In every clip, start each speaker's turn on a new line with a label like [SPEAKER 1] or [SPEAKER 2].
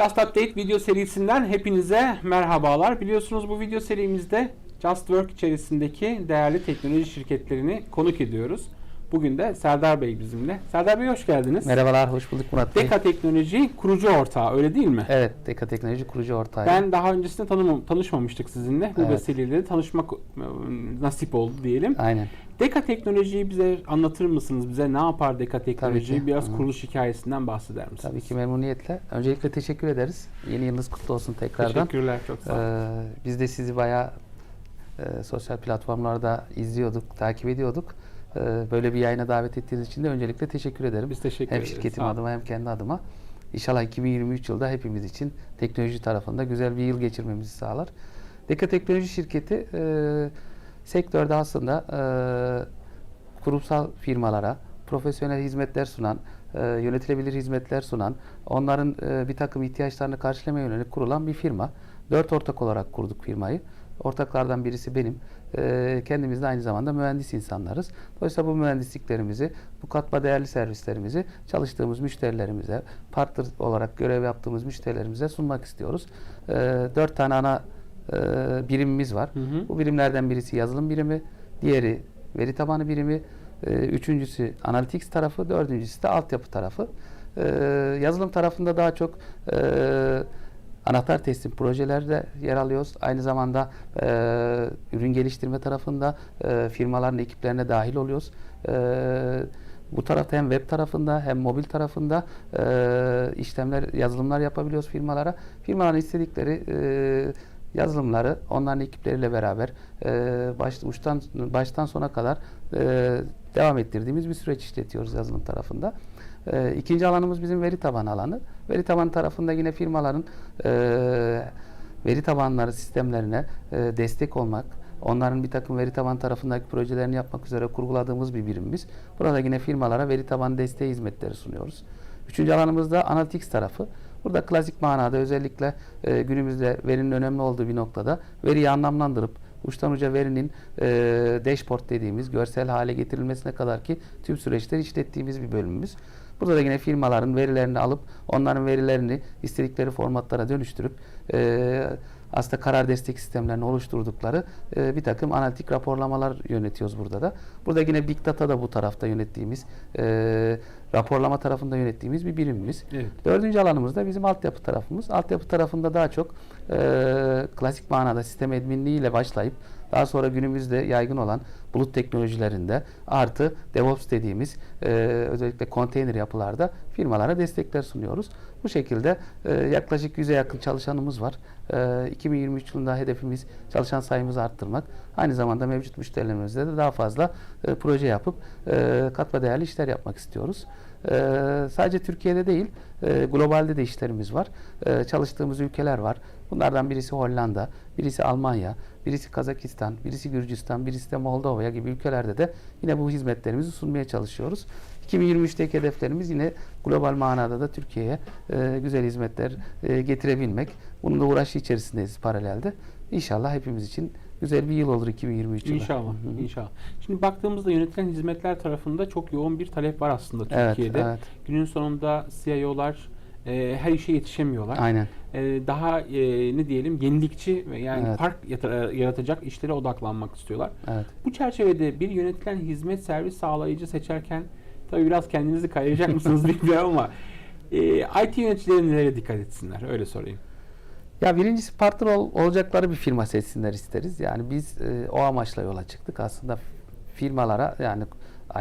[SPEAKER 1] Just Update video serisinden hepinize merhabalar. Biliyorsunuz bu video serimizde Just Work içerisindeki değerli teknoloji şirketlerini konuk ediyoruz. Bugün de Serdar Bey bizimle. Serdar Bey hoş geldiniz.
[SPEAKER 2] Merhabalar, hoş bulduk Murat Bey.
[SPEAKER 1] Deka Teknoloji kurucu ortağı öyle değil mi?
[SPEAKER 2] Evet, Deka Teknoloji kurucu ortağı.
[SPEAKER 1] Ben daha öncesinde tanımam, tanışmamıştık sizinle. Bu
[SPEAKER 2] Evet.
[SPEAKER 1] vesileyle tanışmak e, nasip oldu diyelim.
[SPEAKER 2] Aynen.
[SPEAKER 1] Deka Teknoloji'yi bize anlatır mısınız? Bize ne yapar Deka Teknoloji? Biraz
[SPEAKER 2] Hı.
[SPEAKER 1] kuruluş hikayesinden bahseder misiniz?
[SPEAKER 2] Tabii ki memnuniyetle. Öncelikle teşekkür ederiz. Yeni yılınız kutlu olsun tekrardan.
[SPEAKER 1] Teşekkürler çok sağ olun.
[SPEAKER 2] Ee, biz de sizi bayağı e, sosyal platformlarda izliyorduk, takip ediyorduk. Ee, böyle bir yayına davet ettiğiniz için de öncelikle teşekkür ederim.
[SPEAKER 1] Biz teşekkür
[SPEAKER 2] hem
[SPEAKER 1] ederiz.
[SPEAKER 2] şirketim
[SPEAKER 1] Sağ olun.
[SPEAKER 2] adıma hem kendi adıma. İnşallah 2023 yılda hepimiz için teknoloji tarafında güzel bir yıl geçirmemizi sağlar. Deka Teknoloji şirketi e, sektörde aslında e, kurumsal firmalara profesyonel hizmetler sunan, e, yönetilebilir hizmetler sunan, onların e, bir takım ihtiyaçlarını karşılamaya yönelik kurulan bir firma. Dört ortak olarak kurduk firmayı. Ortaklardan birisi benim. E, kendimiz de aynı zamanda mühendis insanlarız. Dolayısıyla bu mühendisliklerimizi, bu katma değerli servislerimizi çalıştığımız müşterilerimize, partner olarak görev yaptığımız müşterilerimize sunmak istiyoruz. E, dört tane ana e, birimimiz var.
[SPEAKER 1] Hı hı.
[SPEAKER 2] Bu birimlerden birisi yazılım birimi, diğeri veri tabanı birimi, e, üçüncüsü analytics tarafı, dördüncüsü de altyapı tarafı. E, yazılım tarafında daha çok e, anahtar teslim projelerde yer alıyoruz. Aynı zamanda e, ürün geliştirme tarafında e, firmaların ekiplerine dahil oluyoruz. E, bu tarafta hem web tarafında hem mobil tarafında e, işlemler, yazılımlar yapabiliyoruz firmalara. Firmaların istedikleri e, yazılımları onların ekipleriyle beraber e, baş, uçtan baştan sona kadar e, devam ettirdiğimiz bir süreç işletiyoruz yazılım tarafında. E, ikinci alanımız bizim veri tabanı alanı. Veri tabanı tarafında yine firmaların e, veri tabanları sistemlerine e, destek olmak, onların bir takım veri taban tarafındaki projelerini yapmak üzere kurguladığımız bir birimimiz. Burada yine firmalara veri tabanı desteği hizmetleri sunuyoruz. Üçüncü alanımız da analytics tarafı. Burada klasik manada özellikle e, günümüzde verinin önemli olduğu bir noktada veriyi anlamlandırıp uçtan uca verinin e, dashboard dediğimiz görsel hale getirilmesine kadar ki tüm süreçleri işlettiğimiz bir bölümümüz. Burada da yine firmaların verilerini alıp onların verilerini istedikleri formatlara dönüştürüp e, aslında karar destek sistemlerini oluşturdukları e, bir takım analitik raporlamalar yönetiyoruz burada da. Burada yine Big Data da bu tarafta yönettiğimiz, e, raporlama tarafında yönettiğimiz bir birimimiz.
[SPEAKER 1] Evet.
[SPEAKER 2] Dördüncü alanımız da bizim altyapı tarafımız. Altyapı tarafında daha çok e, klasik manada sistem adminliği ile başlayıp daha sonra günümüzde yaygın olan bulut teknolojilerinde artı DevOps dediğimiz e, özellikle konteyner yapılarda firmalara destekler sunuyoruz. Bu şekilde e, yaklaşık 100'e yakın çalışanımız var. E, 2023 yılında hedefimiz çalışan sayımızı arttırmak. Aynı zamanda mevcut müşterilerimizle de daha fazla e, proje yapıp e, katma değerli işler yapmak istiyoruz. E, sadece Türkiye'de değil, e, globalde de işlerimiz var. E, çalıştığımız ülkeler var. Bunlardan birisi Hollanda, birisi Almanya, birisi Kazakistan, birisi Gürcistan, birisi de Moldova gibi ülkelerde de yine bu hizmetlerimizi sunmaya çalışıyoruz. 2023'teki hedeflerimiz yine global manada da Türkiye'ye e, güzel hizmetler e, getirebilmek. Bunun da uğraşı içerisindeyiz paralelde. İnşallah hepimiz için güzel bir yıl olur 2023 yılı.
[SPEAKER 1] İnşallah,
[SPEAKER 2] Hı hı.
[SPEAKER 1] inşallah. Şimdi baktığımızda yönetilen hizmetler tarafında çok yoğun bir talep var aslında
[SPEAKER 2] Evet,
[SPEAKER 1] Türkiye'de.
[SPEAKER 2] evet.
[SPEAKER 1] Günün sonunda CIO'lar e, her işe yetişemiyorlar.
[SPEAKER 2] Aynen.
[SPEAKER 1] E, daha e, ne diyelim yenilikçi ve yani
[SPEAKER 2] Evet.
[SPEAKER 1] fark yaratacak işlere odaklanmak istiyorlar.
[SPEAKER 2] Evet.
[SPEAKER 1] Bu çerçevede bir yönetilen hizmet servis sağlayıcı seçerken tabii biraz kendinizi kayıracak mısınız bilmiyorum ama e, IT yöneticileri nelere dikkat etsinler öyle sorayım.
[SPEAKER 2] Ya birincisi partner ol- olacakları bir firma seçsinler isteriz. Yani biz e, o amaçla yola çıktık. Aslında firmalara yani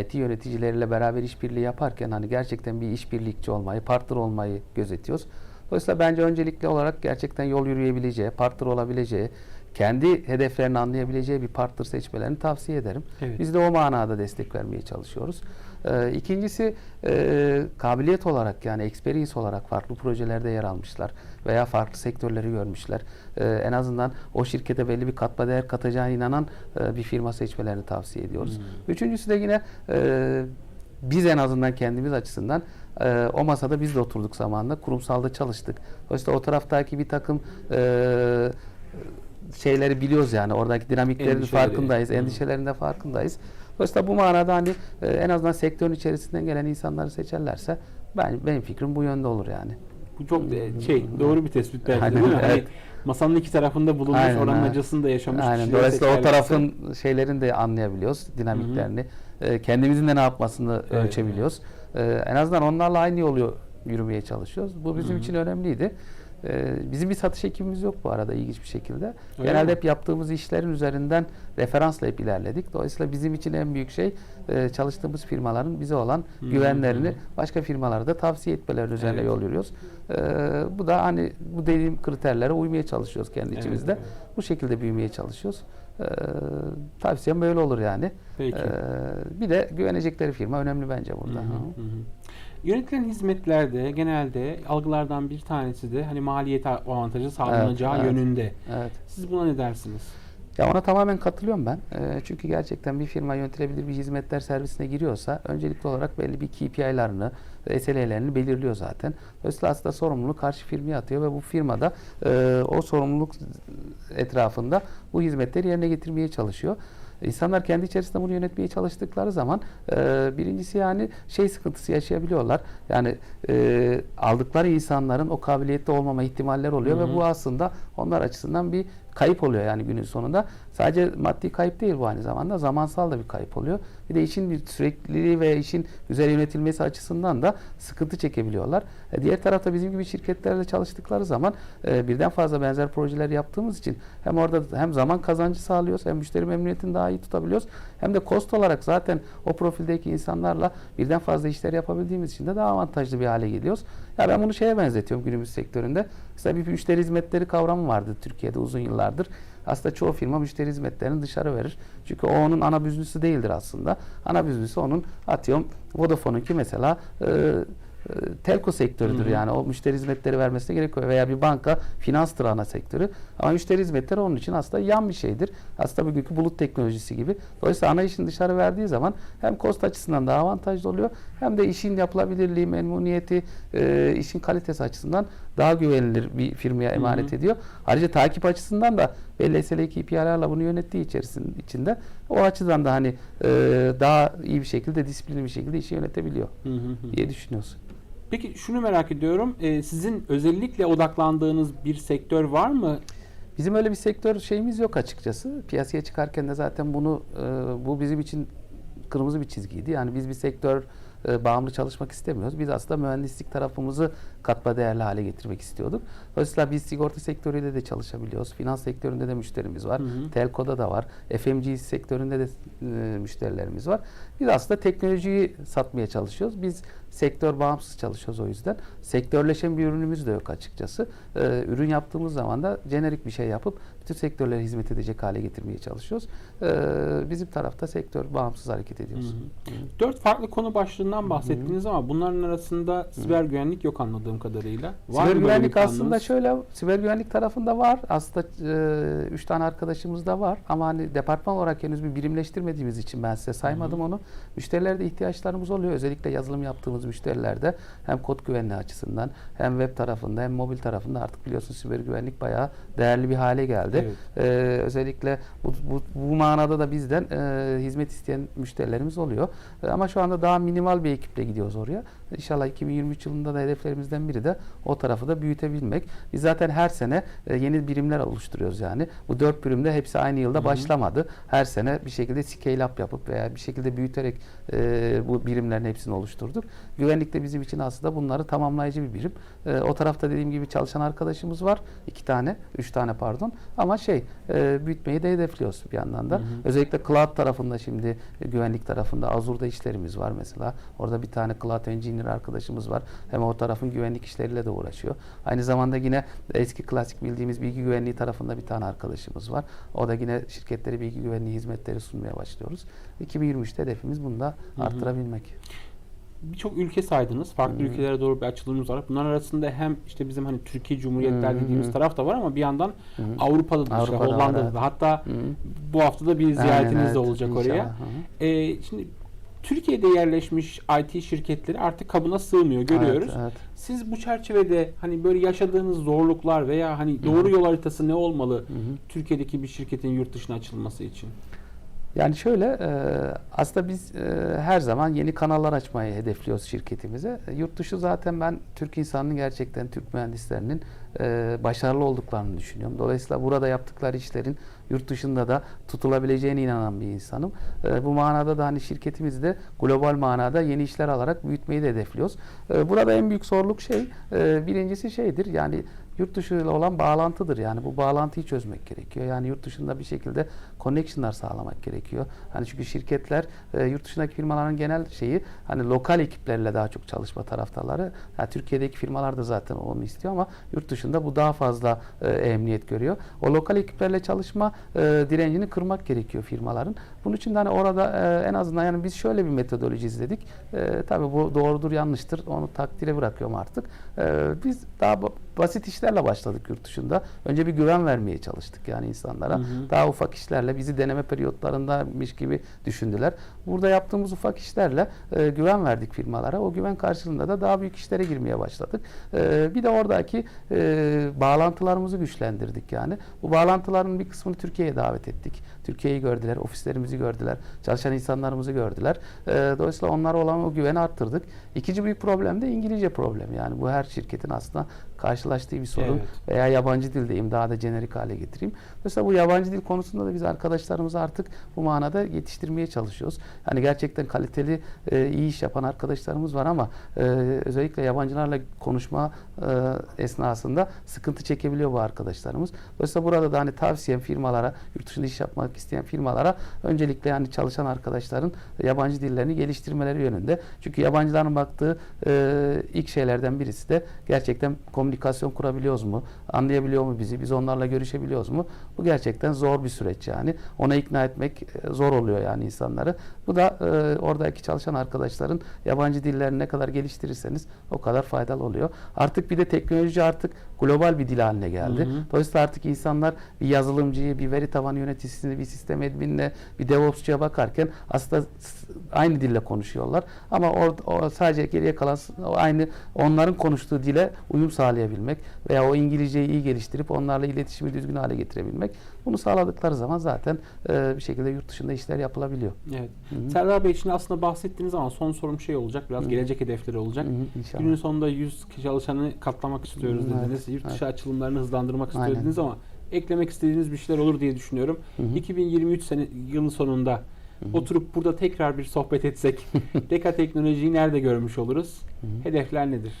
[SPEAKER 2] IT yöneticileriyle beraber işbirliği yaparken hani gerçekten bir işbirlikçi olmayı, partner olmayı gözetiyoruz. Dolayısıyla bence öncelikli olarak gerçekten yol yürüyebileceği, partner olabileceği, kendi hedeflerini anlayabileceği bir partner seçmelerini tavsiye ederim.
[SPEAKER 1] Evet.
[SPEAKER 2] Biz de o manada destek vermeye çalışıyoruz. Ee, ikincisi e, kabiliyet olarak yani experience olarak farklı projelerde yer almışlar veya farklı sektörleri görmüşler. Ee, en azından o şirkete belli bir katma değer katacağına inanan e, bir firma seçmelerini tavsiye ediyoruz. Üçüncüsü de yine e, biz en azından kendimiz açısından e, o masada biz de oturduk zamanında kurumsalda çalıştık. Dolayısıyla o taraftaki bir takım e, şeyleri biliyoruz yani oradaki dinamiklerin farkındayız,
[SPEAKER 1] Hı.
[SPEAKER 2] endişelerinde farkındayız. Dolayısıyla bu manada hani e, en azından sektörün içerisinden gelen insanları seçerlerse ben benim fikrim bu yönde olur yani.
[SPEAKER 1] Bu çok e, şey doğru bir tespit belki
[SPEAKER 2] Aynen,
[SPEAKER 1] değil mi? Hani
[SPEAKER 2] evet.
[SPEAKER 1] masanın iki tarafında bulunmuş,
[SPEAKER 2] Aynen,
[SPEAKER 1] oranın
[SPEAKER 2] evet.
[SPEAKER 1] acısını da yaşamış
[SPEAKER 2] Aynen. Dolayısıyla o tarafın şeylerini de anlayabiliyoruz, dinamiklerini. Ee, kendimizin de ne yapmasını
[SPEAKER 1] Evet,
[SPEAKER 2] ölçebiliyoruz. Ee, en azından onlarla aynı yolu yürümeye çalışıyoruz. Bu bizim
[SPEAKER 1] Hı hı.
[SPEAKER 2] için önemliydi. Ee, bizim bir satış ekibimiz yok bu arada ilginç bir şekilde.
[SPEAKER 1] Öyle
[SPEAKER 2] Genelde
[SPEAKER 1] mi?
[SPEAKER 2] hep yaptığımız işlerin üzerinden referansla hep ilerledik. Dolayısıyla bizim için en büyük şey e, çalıştığımız firmaların bize olan
[SPEAKER 1] Hı hı.
[SPEAKER 2] güvenlerini başka firmalara da tavsiye etmeleri üzerine
[SPEAKER 1] Evet.
[SPEAKER 2] yol yürüyoruz. Ee, bu da hani bu dediğim kriterlere uymaya çalışıyoruz kendi
[SPEAKER 1] Evet,
[SPEAKER 2] içimizde.
[SPEAKER 1] evet.
[SPEAKER 2] Bu şekilde büyümeye çalışıyoruz. Ee, tavsiyem böyle olur yani.
[SPEAKER 1] Peki.
[SPEAKER 2] Ee, bir de güvenecekleri firma önemli bence burada.
[SPEAKER 1] Hı, hı hı. Yönetilen hizmetlerde genelde algılardan bir tanesi de hani maliyet avantajı sağlanacağı
[SPEAKER 2] evet.
[SPEAKER 1] yönünde.
[SPEAKER 2] Evet.
[SPEAKER 1] Siz buna ne dersiniz?
[SPEAKER 2] Ya ona tamamen katılıyorum ben. Ee, çünkü gerçekten bir firma yönetilebilir bir hizmetler servisine giriyorsa öncelikli olarak belli bir KPI'larını, SLA'lerini belirliyor zaten. Dolayısıyla aslında sorumluluğu karşı firmaya atıyor ve bu firmada e, o sorumluluk etrafında bu hizmetleri yerine getirmeye çalışıyor. İnsanlar kendi içerisinde bunu yönetmeye çalıştıkları zaman e, birincisi yani şey sıkıntısı yaşayabiliyorlar. Yani e, aldıkları insanların o kabiliyette olmama ihtimalleri oluyor
[SPEAKER 1] Hı hı.
[SPEAKER 2] ve bu aslında onlar açısından bir kayıp oluyor yani günün sonunda. Sadece maddi kayıp değil bu aynı zamanda zamansal da bir kayıp oluyor. Bir de işin bir sürekliliği ve işin güzel yönetilmesi açısından da sıkıntı çekebiliyorlar. E, diğer tarafta bizim gibi şirketlerle çalıştıkları zaman e, birden fazla benzer projeler yaptığımız için hem orada hem zaman kazancı sağlıyoruz hem müşteri memnuniyetini daha iyi tutabiliyoruz hem de kost olarak zaten o profildeki insanlarla birden fazla işler yapabildiğimiz için de daha avantajlı bir hale geliyoruz. Ya ben bunu şeye benzetiyorum günümüz sektöründe. Mesela bir müşteri hizmetleri kavramı vardı Türkiye'de uzun yıllardır. Aslında çoğu firma müşteri hizmetlerini dışarı verir. Çünkü o onun ana büznüsü değildir aslında. Ana büznüsü onun atıyorum Vodafone'unki mesela e, e, telko sektörüdür
[SPEAKER 1] Hı hı.
[SPEAKER 2] yani o müşteri hizmetleri vermesine gerek yok veya bir banka finanstır ana sektörü ama müşteri hizmetleri onun için aslında yan bir şeydir. Aslında bugünkü bulut teknolojisi gibi. Dolayısıyla ana işini dışarı verdiği zaman hem kost açısından daha avantajlı oluyor hem de işin yapılabilirliği, memnuniyeti, e, işin kalitesi açısından daha güvenilir bir firmaya emanet
[SPEAKER 1] hı.
[SPEAKER 2] ediyor. Ayrıca takip açısından da belli SLA KPI'lerle bunu yönettiği içerisinde içinde o açıdan da hani e, daha iyi bir şekilde disiplinli bir şekilde işi yönetebiliyor
[SPEAKER 1] Hı hı hı.
[SPEAKER 2] diye düşünüyorsun.
[SPEAKER 1] Peki şunu merak ediyorum. Ee, sizin özellikle odaklandığınız bir sektör var mı?
[SPEAKER 2] Bizim öyle bir sektör şeyimiz yok açıkçası. Piyasaya çıkarken de zaten bunu e, bu bizim için kırmızı bir çizgiydi. Yani biz bir sektör e, bağımlı çalışmak istemiyoruz. Biz aslında mühendislik tarafımızı katma değerli hale getirmek istiyorduk. Dolayısıyla biz sigorta sektörüyle de çalışabiliyoruz. Finans sektöründe de müşterimiz var.
[SPEAKER 1] Hı hı.
[SPEAKER 2] Telko'da da var. FMC sektöründe de e, müşterilerimiz var. Biz aslında teknolojiyi satmaya çalışıyoruz. Biz sektör bağımsız çalışıyoruz o yüzden. Sektörleşen bir ürünümüz de yok açıkçası. Ee, ürün yaptığımız zaman da jenerik bir şey yapıp bütün sektörlere hizmet edecek hale getirmeye çalışıyoruz. Ee, bizim tarafta sektör bağımsız hareket ediyoruz.
[SPEAKER 1] Hı Dört farklı konu başlığından bahsettiniz ama bunların arasında siber güvenlik yok anladığım kadarıyla. Var
[SPEAKER 2] siber güvenlik aslında şöyle, siber güvenlik tarafında var. Aslında e, üç tane arkadaşımız da var. Ama hani departman olarak henüz bir birimleştirmediğimiz için ben size saymadım onu. Müşterilerde ihtiyaçlarımız oluyor. Özellikle yazılım yaptığımız müşterilerde hem kod güvenliği açısından hem web tarafında hem mobil tarafında artık biliyorsunuz siber güvenlik bayağı değerli bir hale geldi.
[SPEAKER 1] Evet.
[SPEAKER 2] Ee, özellikle bu, bu, bu manada da bizden e, hizmet isteyen müşterilerimiz oluyor. E, ama şu anda daha minimal bir ekiple gidiyoruz oraya. İnşallah 2023 yılında da hedeflerimizden biri de o tarafı da büyütebilmek. Biz zaten her sene e, yeni birimler oluşturuyoruz yani. Bu dört birimde hepsi aynı yılda
[SPEAKER 1] Hı hı.
[SPEAKER 2] başlamadı. Her sene bir şekilde scale up yapıp veya bir şekilde büyüterek e, bu birimlerin hepsini oluşturduk. Güvenlik de bizim için aslında bunları tamamlayıcı bir birim. E, o tarafta dediğim gibi çalışan arkadaşımız var. iki tane, üç tane pardon. Ama şey e, büyütmeyi de hedefliyoruz bir yandan da.
[SPEAKER 1] Hı hı.
[SPEAKER 2] Özellikle cloud tarafında şimdi e, güvenlik tarafında Azure'da işlerimiz var mesela. Orada bir tane cloud engineer arkadaşımız var. Hem o tarafın güvenlik işleriyle de uğraşıyor. Aynı zamanda yine eski klasik bildiğimiz bilgi güvenliği tarafında bir tane arkadaşımız var. O da yine şirketlere bilgi güvenliği hizmetleri sunmaya başlıyoruz. 2023'te hedefimiz bunu da
[SPEAKER 1] Hı hı. Birçok ülke saydınız. Farklı
[SPEAKER 2] hı.
[SPEAKER 1] ülkelere doğru bir açılımımız var. Bunlar arasında hem işte bizim hani Türkiye Cumhuriyetler
[SPEAKER 2] hı.
[SPEAKER 1] dediğimiz taraf da var ama bir yandan
[SPEAKER 2] hı.
[SPEAKER 1] Avrupa'da da,
[SPEAKER 2] Avrupa'da var,
[SPEAKER 1] Hollanda'da
[SPEAKER 2] evet.
[SPEAKER 1] da. Hatta
[SPEAKER 2] hı.
[SPEAKER 1] bu hafta da bir ziyaretiniz
[SPEAKER 2] Aynen,
[SPEAKER 1] de
[SPEAKER 2] evet.
[SPEAKER 1] olacak
[SPEAKER 2] İnşallah.
[SPEAKER 1] oraya. Ee, şimdi Türkiye'de yerleşmiş IT şirketleri artık kabına sığmıyor görüyoruz.
[SPEAKER 2] Evet, evet.
[SPEAKER 1] Siz bu çerçevede hani böyle yaşadığınız zorluklar veya hani doğru yol haritası ne olmalı
[SPEAKER 2] Hı hı.
[SPEAKER 1] Türkiye'deki bir şirketin yurt dışına açılması için?
[SPEAKER 2] Yani şöyle e, aslında biz e, her zaman yeni kanallar açmayı hedefliyoruz şirketimize. E, Yurt dışı zaten ben Türk insanının gerçekten Türk mühendislerinin başarılı olduklarını düşünüyorum. Dolayısıyla burada yaptıkları işlerin yurt dışında da tutulabileceğine inanan bir insanım. Bu manada da hani şirketimizi de global manada yeni işler alarak büyütmeyi de hedefliyoruz. Burada en büyük zorluk şey birincisi şeydir yani yurt dışı ile olan bağlantıdır. Yani bu bağlantıyı çözmek gerekiyor. Yani yurt dışında bir şekilde connection'lar sağlamak gerekiyor. Hani çünkü şirketler e, yurt dışındaki firmaların genel şeyi hani lokal ekiplerle daha çok çalışma taraftarları. Ha, Türkiye'deki firmalar da zaten onu istiyor ama yurt dışında bu daha fazla e, emniyet görüyor. O lokal ekiplerle çalışma e, direncini kırmak gerekiyor firmaların. Bunun için de hani orada e, en azından yani biz şöyle bir metodoloji izledik. E, tabii bu doğrudur yanlıştır onu takdire bırakıyorum artık. E, biz daha basit işlerle başladık yurt dışında. Önce bir güven vermeye çalıştık yani insanlara.
[SPEAKER 1] Hı hı.
[SPEAKER 2] Daha ufak işlerle bizi deneme periyotlarındaymış gibi düşündüler. Burada yaptığımız ufak işlerle e, güven verdik firmalara. O güven karşılığında da daha büyük işlere girmeye başladık. E, bir de oradaki e, bağlantılarımızı güçlendirdik yani. Bu bağlantıların bir kısmını Türkiye'ye davet ettik. Türkiye'yi gördüler, ofislerimizi gördüler, çalışan insanlarımızı gördüler. E, dolayısıyla onlara olan o güveni arttırdık. İkinci büyük problem de İngilizce problemi. Yani bu her şirketin aslında karşılaştığı bir sorun.
[SPEAKER 1] Evet.
[SPEAKER 2] Veya yabancı dildeyim daha da jenerik hale getireyim. Mesela bu yabancı dil konusunda da biz arkadaşlarımızı artık bu manada yetiştirmeye çalışıyoruz. Yani gerçekten kaliteli e, iyi iş yapan arkadaşlarımız var ama e, özellikle yabancılarla konuşma e, esnasında sıkıntı çekebiliyor bu arkadaşlarımız. Dolayısıyla burada da hani tavsiyem firmalara, yurt dışında iş yapmak isteyen firmalara öncelikle yani çalışan arkadaşların yabancı dillerini geliştirmeleri yönünde. Çünkü yabancıların baktığı e, ilk şeylerden birisi de gerçekten komünikasyon kurabiliyoruz mu? Anlayabiliyor mu bizi? Biz onlarla görüşebiliyoruz mu? Bu gerçekten zor bir süreç yani. Ona ikna etmek e, zor oluyor yani insanları. Bu da e, oradaki çalışan arkadaşların yabancı dillerini ne kadar geliştirirseniz o kadar faydalı oluyor. Artık bir de teknoloji artık global bir dil haline geldi.
[SPEAKER 1] Hı hı.
[SPEAKER 2] Dolayısıyla artık insanlar bir yazılımcıyı, bir veri tabanı yöneticisini, bir sistem adminine, bir DevOps'cuya bakarken aslında aynı dille konuşuyorlar. Ama orada o sadece geriye kalan aynı onların konuştuğu dile uyum sağlayabilmek veya o İngilizceyi iyi geliştirip onlarla iletişimi düzgün hale getirebilmek. Bunu sağladıkları zaman zaten e, bir şekilde yurt dışında işler yapılabiliyor.
[SPEAKER 1] Evet. Serdar Bey için aslında bahsettiğiniz zaman son sorum şey olacak. Biraz
[SPEAKER 2] Hı.
[SPEAKER 1] gelecek hedefleri olacak.
[SPEAKER 2] Hı hı, inşallah.
[SPEAKER 1] Günün sonunda 100 kişi çalışanı katlamak istiyoruz
[SPEAKER 2] Evet,
[SPEAKER 1] dediniz. Yurt dışı
[SPEAKER 2] evet.
[SPEAKER 1] açılımlarını hızlandırmak
[SPEAKER 2] Aynen.
[SPEAKER 1] istiyoruz dediniz ama eklemek istediğiniz bir şeyler olur diye düşünüyorum.
[SPEAKER 2] Hı hı.
[SPEAKER 1] 2023 sene yılı sonunda
[SPEAKER 2] Hı hı.
[SPEAKER 1] oturup burada tekrar bir sohbet etsek Deka teknolojiyi nerede görmüş oluruz?
[SPEAKER 2] Hı hı.
[SPEAKER 1] Hedefler nedir?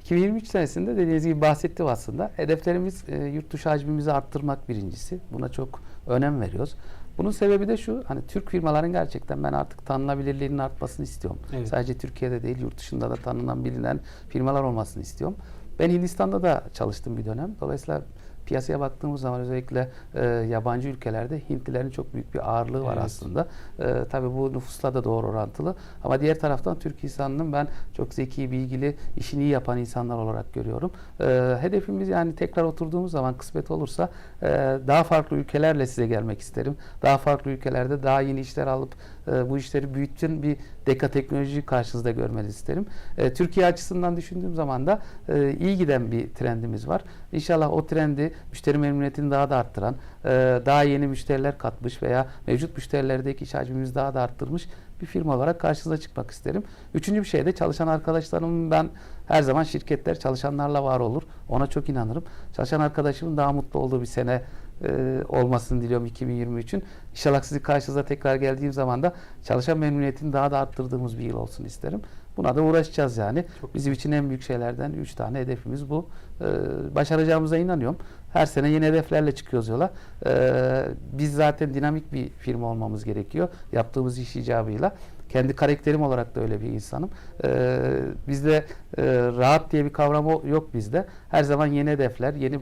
[SPEAKER 2] 2023 senesinde dediğiniz gibi bahsettim aslında. Hedeflerimiz e, yurt dışı hacmimizi arttırmak birincisi. Buna çok önem veriyoruz. Bunun sebebi de şu, hani Türk firmaların gerçekten ben artık tanınabilirliğinin artmasını istiyorum.
[SPEAKER 1] Evet.
[SPEAKER 2] Sadece Türkiye'de değil, yurt dışında da tanınan, bilinen firmalar olmasını istiyorum. Ben Hindistan'da da çalıştım bir dönem. Dolayısıyla piyasaya baktığımız zaman özellikle e, yabancı ülkelerde Hintlilerin çok büyük bir ağırlığı var
[SPEAKER 1] Evet.
[SPEAKER 2] aslında. E, tabii bu nüfusla da doğru orantılı. Ama diğer taraftan Türk insanının ben çok zeki, bilgili, işini iyi yapan insanlar olarak görüyorum. E, hedefimiz yani tekrar oturduğumuz zaman kısmet olursa e, daha farklı ülkelerle size gelmek isterim. Daha farklı ülkelerde daha yeni işler alıp e, bu işleri büyütün bir deka teknoloji karşınızda görmenizi isterim. E, Türkiye açısından düşündüğüm zaman da e, iyi giden bir trendimiz var. İnşallah o trendi müşteri memnuniyetini daha da arttıran, e, daha yeni müşteriler katmış veya mevcut müşterilerdeki iş hacmimizi daha da arttırmış bir firma olarak karşınıza çıkmak isterim. Üçüncü bir şey de çalışan arkadaşlarımın ben her zaman şirketler çalışanlarla var olur. Ona çok inanırım. Çalışan arkadaşımın daha mutlu olduğu bir sene e, olmasını diliyorum 2023'ün. İnşallah sizi karşınıza tekrar geldiğim zaman da çalışan memnuniyetini daha da arttırdığımız bir yıl olsun isterim. Buna da uğraşacağız yani.
[SPEAKER 1] Çok
[SPEAKER 2] Bizim için en büyük şeylerden 3 tane hedefimiz bu. Ee, başaracağımıza inanıyorum. Her sene yeni hedeflerle çıkıyoruz yola. Ee, biz zaten dinamik bir firma olmamız gerekiyor. Yaptığımız iş icabıyla. Kendi karakterim olarak da öyle bir insanım. Ee, bizde e, rahat diye bir kavram yok bizde. Her zaman yeni hedefler, yeni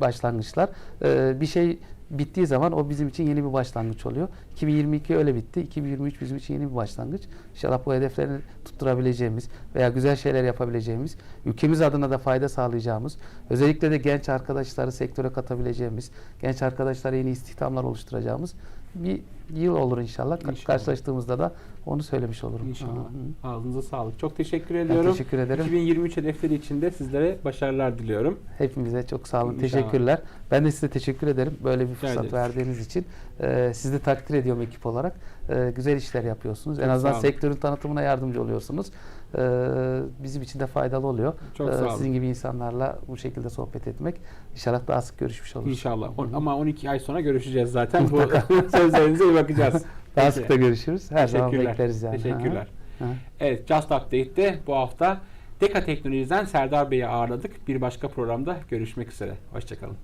[SPEAKER 2] başlangıçlar. Ee, bir şey bittiği zaman o bizim için yeni bir başlangıç oluyor. 2022 öyle bitti. 2023 bizim için yeni bir başlangıç. İnşallah bu hedefleri tutturabileceğimiz veya güzel şeyler yapabileceğimiz, ülkemiz adına da fayda sağlayacağımız, özellikle de genç arkadaşları sektöre katabileceğimiz, genç arkadaşlara yeni istihdamlar oluşturacağımız bir yıl olur inşallah.
[SPEAKER 1] İnşallah.
[SPEAKER 2] Karşılaştığımızda da Onu söylemiş olurum.
[SPEAKER 1] İnşallah.
[SPEAKER 2] Hı.
[SPEAKER 1] Ağzınıza sağlık. Çok teşekkür
[SPEAKER 2] Ben
[SPEAKER 1] ediyorum.
[SPEAKER 2] teşekkür ederim.
[SPEAKER 1] 2023 hedefleri için de sizlere başarılar diliyorum.
[SPEAKER 2] Hepimize çok sağ olun.
[SPEAKER 1] İnşallah.
[SPEAKER 2] Teşekkürler. Ben de size teşekkür ederim. Böyle bir
[SPEAKER 1] Rica
[SPEAKER 2] fırsat
[SPEAKER 1] ederiz.
[SPEAKER 2] verdiğiniz için. Ee, sizi de takdir ediyorum ekip olarak. Ee, güzel işler yapıyorsunuz.
[SPEAKER 1] Çok
[SPEAKER 2] en azından sektörün tanıtımına yardımcı oluyorsunuz. Ee, bizim için de faydalı oluyor.
[SPEAKER 1] Çok
[SPEAKER 2] Ee,
[SPEAKER 1] sağ olun.
[SPEAKER 2] Sizin gibi insanlarla bu şekilde sohbet etmek. İnşallah daha sık görüşmüş oluruz.
[SPEAKER 1] İnşallah.
[SPEAKER 2] Hı.
[SPEAKER 1] ama 12 ay sonra görüşeceğiz zaten. Bu sözlerinize iyi bakacağız.
[SPEAKER 2] Daha
[SPEAKER 1] Peki.
[SPEAKER 2] sık da görüşürüz. Her zaman
[SPEAKER 1] Teşekkürler.
[SPEAKER 2] bekleriz yani.
[SPEAKER 1] Teşekkürler.
[SPEAKER 2] Hı.
[SPEAKER 1] Evet, Just Update'te bu hafta Deka Teknoloji'den Serdar Bey'i ağırladık. Bir başka programda görüşmek üzere. Hoşçakalın.